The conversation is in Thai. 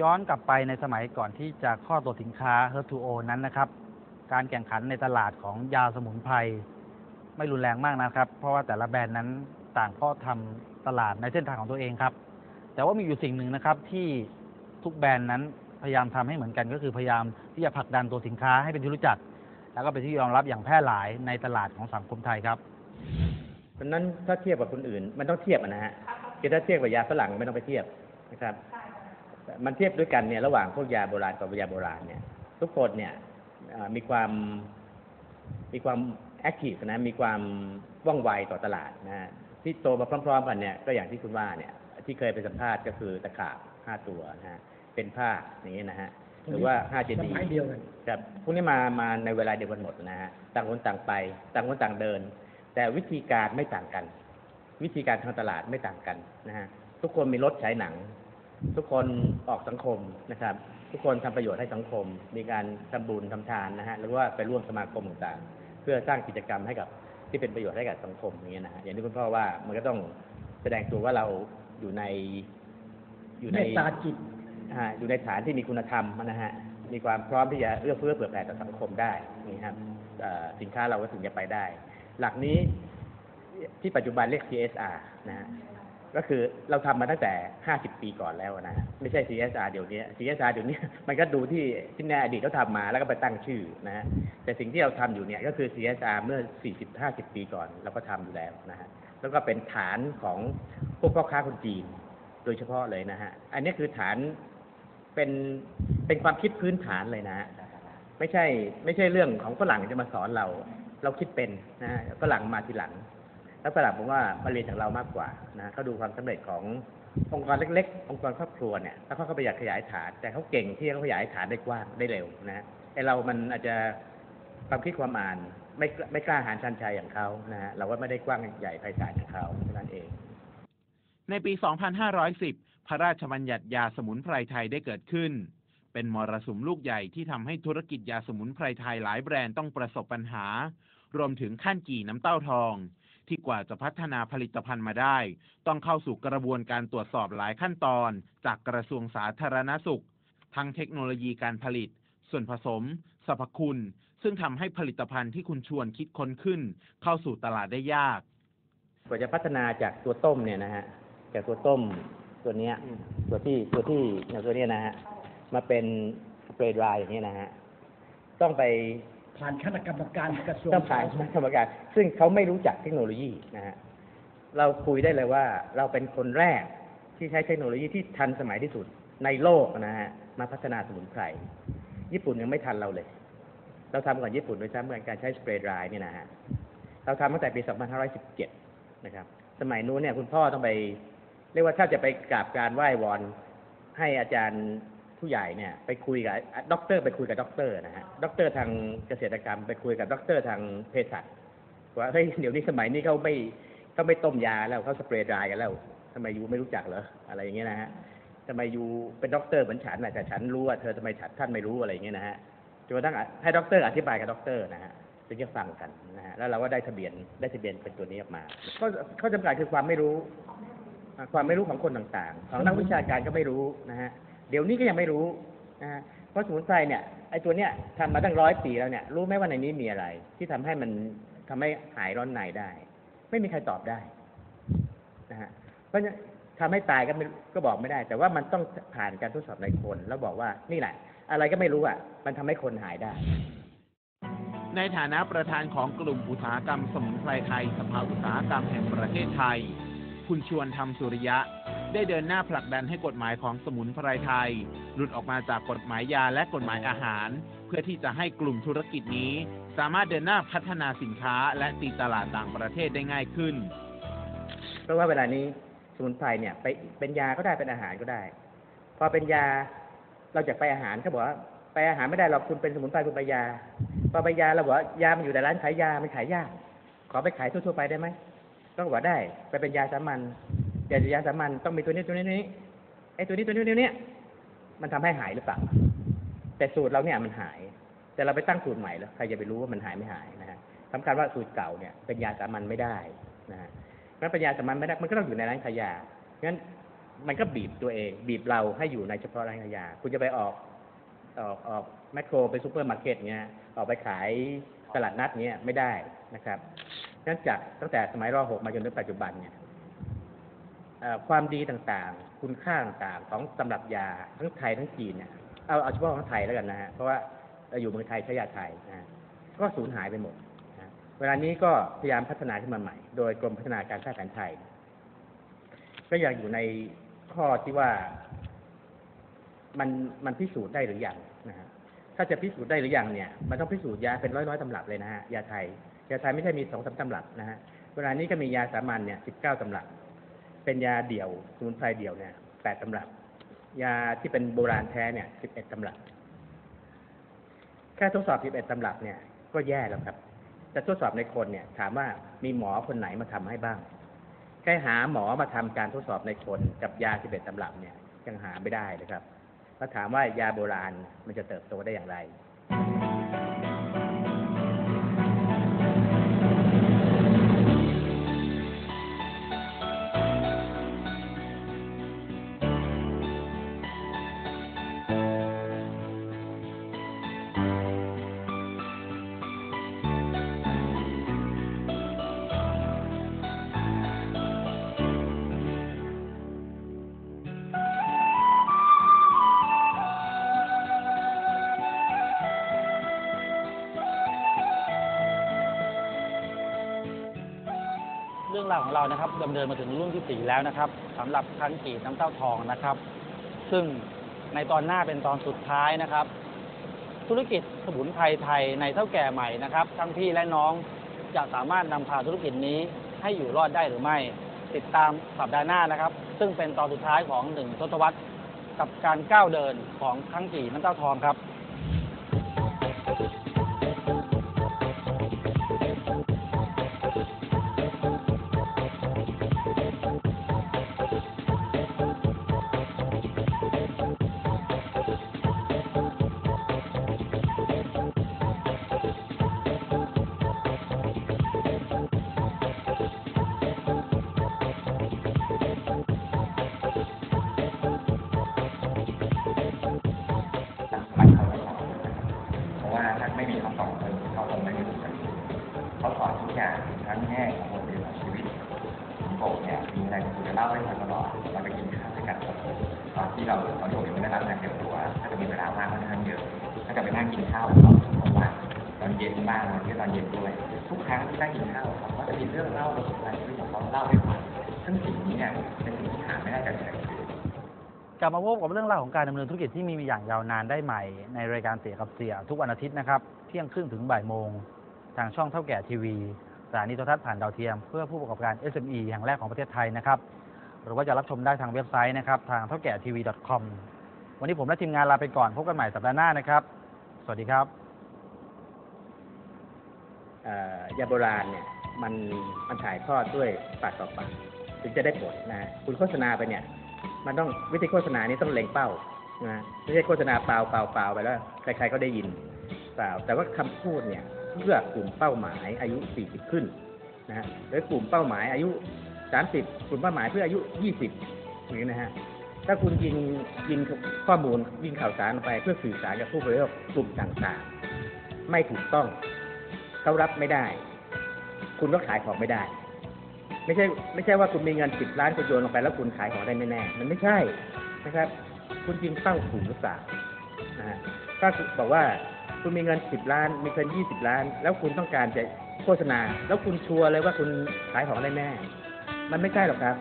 ย้อนกลับไปในสมัยก่อนที่จะข้อตัวสินค้า h e r 2 o นั้นนะครับ การแข่งขันในตลาดของยาสมุนไพรไม่รุนแรงมากนะครับ เพราะว่าแต่ละแบรนด์นั้นต่างก็ทำตลาดในเส้นทางของตัวเองครับ แต่ว่ามีอยู่สิ่งหนึ่งนะครับที่ทุกแบรนด์นั้นพยายามทำให้เหมือนกันก็คือพยายามที่จะผลักดันตัวสินค้าให้เป็นที่รู้จัก แล้วก็เป็นที่ยอมรับอย่างแพร่หลายในตลาดของสังคมไทยครับเพราะนั้นถ้าเทียบกับคนอื่น มันต้องเทียบนะฮะคือถ้าเทียบกับยาฝรั่งไม่ต้องไปเทียบนะครับ มันเทียบด้วยกันเนี่ยระหว่างพวกยาโบราณกับยาโบราณเนี่ยทุกคนเนี่ยเอ่อมีความมีความแอคทีฟนะมีความว่องไวต่อตลาดนะฮะที่โตมาพร้อม ๆ กันเนี่ยก็อย่างที่คุณว่าเนี่ย ที่เคยไปสัมภาษณ์ก็คือตะขาบห้าตัวนะฮะเป็นผ้าอย่างนี้นะฮะหรือว่าห้าเจดีสมัยเดียวกันครับพวกนี้มามาในเวลาเดียวกันหมดนะฮะต่างคนต่างไป ต่างคนต่างเดิน แต่วิธีการไม่ต่างกัน วิธีการทางตลาดไม่ต่างกันนะฮะทุกคนมีรถฉายหนัง ทุกคนออกสังคมนะครับ ทุกคนทำประโยชน์ให้สังคม มีการทำบุญทำทานนะฮะหรือว่าไปร่วมสมาคมต่างๆ เพื่อสร้างกิจกรรมให้กับที่เป็นประโยชน์ให้กับสังคมอย่างเงี้ยนะฮะอย่างที่คุณพ่อว่ามันก็ต้องแสดงตัวว่าเราอยู่ในอยู่ในเมตตาจิตอ่าอยู่ในฐานที่มีคุณธรรมนะฮะมีความพร้อมที่จะเอื้อเฟื้อเผื่อแผ่ต่อสังคมได้นี่ครับเอ่อสินค้าเราก็ถึงจะไปได้ หลักนี้ที่ปัจจุบันเรียก CSR นะฮะ ก็คือเราทำมาตั้งแต่ 50 ปีก่อนแล้วนะ ไม่ใช่ CSR เดี๋ยวนี้ CSR เดี๋ยวนี้มันก็ดูที่ที่ในอดีตเขาทำมาแล้วก็ไปตั้งชื่อนะฮะแต่สิ่งที่เราทำอยู่เนี่ยก็คือ CSR เมื่อ 40-50 ปีก่อนเราก็ทำอยู่แล้วนะฮะแล้วก็เป็นฐานของพวกพ่อค้าคนจีน โดยเฉพาะเลยนะฮะ อันนี้คือฐานเป็นเป็นความคิดพื้นฐานเลยนะ ไม่ใช่ไม่ใช่เรื่องของฝรั่งจะมาสอนเรา เราคิดเป็นนะฮะฝรั่งมาทีหลัง ล้วฝรั่งผมว่ามาเรียนจากเรามากกว่านะเขาดูความสำเร็จขององค์กรเล็ก ๆ องค์กรครอบครัวเนี่ยแล้วเขาก็ไปอยากขยายฐาน แต่เขาเก่งที่เขาขยายฐานได้กว้างได้เร็วนะฮะไอเรามันอาจจะความคิดความอ่านไม่ไม่กล้าหาญชันชัยอย่างเขานะฮะเราก็ไม่ได้กว้างใหญ่ไพศาลอย่างเขาเท่านั้นเอง ในปี 2510 พระราชบัญญัติยาสมุนไพรไทยได้เกิดขึ้น เป็นมรสุมลูกใหญ่ที่ทำให้ธุรกิจยาสมุนไพรไทยหลายแบรนด์ต้องประสบปัญหารวมถึงขั้นกี่น้ำเต้าทอง ที่กว่าจะพัฒนาผลิตภัณฑ์มาได้ ต้องเข้าสู่กระบวนการตรวจสอบหลายขั้นตอน จากกระทรวงสาธารณสุข ทั้งเทคโนโลยีการผลิต ส่วนผสมสรรพคุณ ซึ่งทำให้ผลิตภัณฑ์ที่คุณชวนคิดค้นขึ้น เข้าสู่ตลาดได้ยาก กว่าจะพัฒนาจากตัวต้มเนี่ยนะฮะจากตัวต้มตัวเนี้ยตัวที่ตัวที่เนี่ยตัวเนี้ยนะฮะมาเป็นสเปรย์ดรายอย่างเงี้ยนะฮะต้องไป ผ่านคณะกรรมการกระทรวงต้องผ่านคณะกรรมการ ซึ่งเขาไม่รู้จักเทคโนโลยีนะฮะเราคุยได้เลยว่าเราเป็นคนแรกที่ใช้เทคโนโลยีที่ทันสมัยที่สุดในโลกนะฮะมาพัฒนาสมุนไพรญี่ปุ่นยังไม่ทันเราเลย เราทำก่อนญี่ปุ่นโดยซ้ำเหมือนการใช้สเปรย์ดรายเนี่ยนะฮะเราทำตั้งแต่ปี 2517 นะครับ สมัยนู้นเนี่ยคุณพ่อต้องไป เรียกว่าถ้าจะไปกราบการไหว้วอนให้อาจารย์ ผู้ใหญ่เนี่ยไปคุยกับด็อกเตอร์ไปคุยกับด็อกเตอร์นะฮะด็อกเตอร์ทางเกษตรกรรมไปคุยกับด็อกเตอร์ทางเภสัชว่าเฮ้ยเดี๋ยวนี้สมัยนี้เขาไม่เขาไม่ต้มยาแล้วเขาสเปรย์ดรายกันแล้วทำไมยูไม่รู้จักเหรออะไรอย่างเงี้ยนะฮะทำไมยูเป็นด็อกเตอร์เหมือนฉันนะแต่ฉันรู้ว่าเธอทำไมฉันท่านไม่รู้อะไรอย่างเงี้ยนะฮะจนกระทั่งให้ด็อกเตอร์อธิบายกับด็อกเตอร์นะฮะถึงจะฟังกันนะฮะแล้วเราก็ได้ทะเบียนได้ทะเบียนเป็นตัวนี้ออกมาข้อข้อจำกัดคือความไม่รู้ ความไม่รู้ของคนต่างๆ ของนักวิชาการก็ไม่รู้นะฮะ เดี๋ยวนี้ก็ยังไม่รู้นะฮะเพราะสมุนไพรเนี่ยไอ้ตัวเนี้ยทำมาตั้งร้อยปีแล้วเนี่ย รู้ไหมว่าในนี้มีอะไร ที่ทำให้มันทำให้หายร้อนในได้ ไม่มีใครตอบได้นะฮะเพราะนั้ทำให้ตายก็ไม่ก็บอกไม่ได้ แต่ว่ามันต้องผ่านการทดสอบในคน แล้วบอกว่านี่แหละ อะไรก็ไม่รู้อะ มันทำให้คนหายได้ ในฐานะประธานของกลุ่มอุตสาหกรรมสมุนไพรไทยสภาอุตสาหกรรมแห่งประเทศไทย คุณชวนทำสุริยะ ได้เดินหน้าผลักดันให้กฎหมายของสมุนไพรไทย หลุดออกมาจากกฎหมายยาและกฎหมายอาหาร เพื่อที่จะให้กลุ่มธุรกิจนี้ สามารถเดินหน้าพัฒนาสินค้าและตีตลาดต่างประเทศได้ง่ายขึ้น เพราะว่าเวลานี้สมุนไพรเนี่ยไปเป็นยาก็ได้เป็นอาหารก็ได้ พอเป็นยาเราจะไปอาหารเขาบอกว่าไปอาหารไม่ได้หรอกคุณเป็นสมุนไพรคุณไปยา พอไปยาเราบอกว่ายามันอยู่ในร้านขายยามันขายยากขอไปขายทั่วๆไปได้ไหมก็บอกว่าได้ไปเป็นยาสามัญ ยายาสามัญต้องมีตัวนี้ตัวนี้ตัวนี้ไอ้ตัวนี้ตัวนี้ตัวนี้มันทำให้หายหรือเปล่าแต่สูตรเราเนี่ยมันหาย แต่เราไปตั้งสูตรใหม่แล้วใครจะไปรู้ว่ามันหายไม่หายนะฮะสำคัญว่าสูตรเก่าเนี่ยเป็นยาสามัญไม่ได้นะฮะงั้นปัญญาสามัญไม่ได้มันก็ต้องอยู่ในร้านขายยางั้นมันก็บีบตัวเอง บีบเราให้อยู่ในเฉพาะร้านขายยา คุณจะไปออกออกออกแมคโครไปซูเปอร์มาร์เก็ตเงี้ยออกไปขายตลาดนัดเงี้ยไม่ได้นะครับนั่นจากตั้งแต่สมัยร .6 มาจนถึงปัจจุบันเนี่ย ความดีต่างๆ คุณค่าต่างๆ ของตำรับยาทั้งไทยทั้งจีนเนี่ยเอาเอาเฉพาะของไทยแล้วกันนะฮะเพราะว่าเราอยู่เมืองไทยใช้ยาไทยนะก็สูญหายไปหมดนะเวลานี้ก็พยายามพัฒนาขึ้นมาใหม่ โดยกรมพัฒนาการแพทย์แผนไทย ก็ยังอยู่ในข้อที่ว่ามันมันพิสูจน์ได้หรือยังนะฮะถ้าจะพิสูจน์ได้หรือยังเนี่ย มันต้องพิสูจน์ยาเป็นร้อยร้อยๆตำรับเลยนะฮะยาไทยยาไทยไม่ใช่มีสองสามตำรับนะฮะเวลานี้ก็มียาสามัญเนี่ยสิบเก้าตำรับ เป็นยาเดี่ยวสมุนไพรเดี่ยวเนี่ยแปดตำรับ ยาที่เป็นโบราณแท้เนี่ยสิบเอ็ดตำรับ แค่ทดสอบสิบเอ็ดตำรับเนี่ย ก็แย่แล้วครับ จะทดสอบในคนเนี่ย ถามว่ามีหมอคนไหนมาทำให้บ้าง แค่หาหมอมาทำการทดสอบในคนกับยา11ตำรับเนี่ยยังหาไม่ได้เลยครับแล้วถามว่ายาโบราณมันจะเติบโตได้อย่างไร ราวของเรานะครับดำเนินมาถึงรุ่นที่สี่แล้วนะครับสำหรับคันกีดน้ำเต้าทองนะครับ ซึ่งในตอนหน้าเป็นตอนสุดท้ายนะครับ ธุรกิจสมุนไพรไทยในเท่าแก่ใหม่นะครับ ทั้งพี่และน้องจะสามารถนำพาธุรกิจนี้ให้อยู่รอดได้หรือไม่ ติดตามสัปดาห์หน้านะครับ ซึ่งเป็นตอนสุดท้ายของหนึ่งทศวรรษกับการก้าวเดินของคังกีน้ำเต้าทองครับ ล่าให้ฟังตลอดเราไปกินข้าวด้วยกันตอนที่เราตอนที่ผมยังไม่ได้รับการเตรียมตัวถ้าจะมีเวลาว่างค่อนข้างเยอะก็จะไปนั่งกินข้าวกับเขาทุกวันตอนเย็นบ้างบางทีตอนเย็นด้วยทุกครั้งที่นั่งกินข้าวเขาก็จะมีเรื่องเล่าประสบการณ์ชีวิตของเขาเล่าให้ฟังซึ่งสิ่งนี้เนี่ยเป็นสิ่งที่หาไม่ได้จากที่ไหนกลับมาพบกับเรื่องราวของการดำเนินธุรกิจที่มีอย่างยาวนานได้ใหม่ ในรายการเสียกับเสียทุกวันอาทิตย์นะครับเที่ยงครึ่งถึงบ่ายโมง ทางช่องเท่าแก่ทีวีสถานีโทรทัศน์ผ่านดาวเทียม เพื่อผู้ประกอบการ SME แห่งแรกของประเทศไทยนะครับ หรือว่าจะรับชมได้ทางเว็บไซต์นะครับ ทางเท่าแก่ทีวี .com วันนี้ผมและทีมงานลาไปก่อน พบกันใหม่สัปดาห์หน้านะครับ สวัสดีครับยาโบราณเนี่ยมันมันถ่ายทอดด้วยปากต่อปากถึงจะได้ผลนะคุณโฆษณาไปเนี่ย มันต้องวิธีโฆษณานี้ต้องเล็งเป้านะไม่ใช่โฆษณาเปล่าเปล่าเปล่าไปแล้วใครๆก็ได้ยินเปล่า แต่ว่าคำพูดเนี่ยเพื่อกลุ่มเป้าหมายอายุ 40 ขึ้นนะฮะหรือกลุ่มเป้าหมายอายุ 30กลุ่มเป้าหมายเพื่ออายุ20อย่างนี้นะฮะถ้าคุณยิงยิงข้อมูลยิงข่าวสารไปเพื่อสื่อสารกับผู้บริโภคกลุ่มต่างๆ ไม่ถูกต้องเขารับไม่ได้ คุณก็ขายของไม่ได้ ไม่ใช่ ไม่ใช่ว่าคุณมีเงินสิบล้านคุณโยนลงไปแล้วคุณขายของได้แน่มันไม่ใช่นะครับ คุณยิงเป้าถูกหรือเปล่านะฮะถ้าบอกว่าคุณมีเงินสิบล้าน มีเงินยี่สิบล้าน แล้วคุณต้องการจะโฆษณา แล้วคุณชัวร์เลยว่าคุณขายของได้แน่ มันไม่ใช่หรอกครับ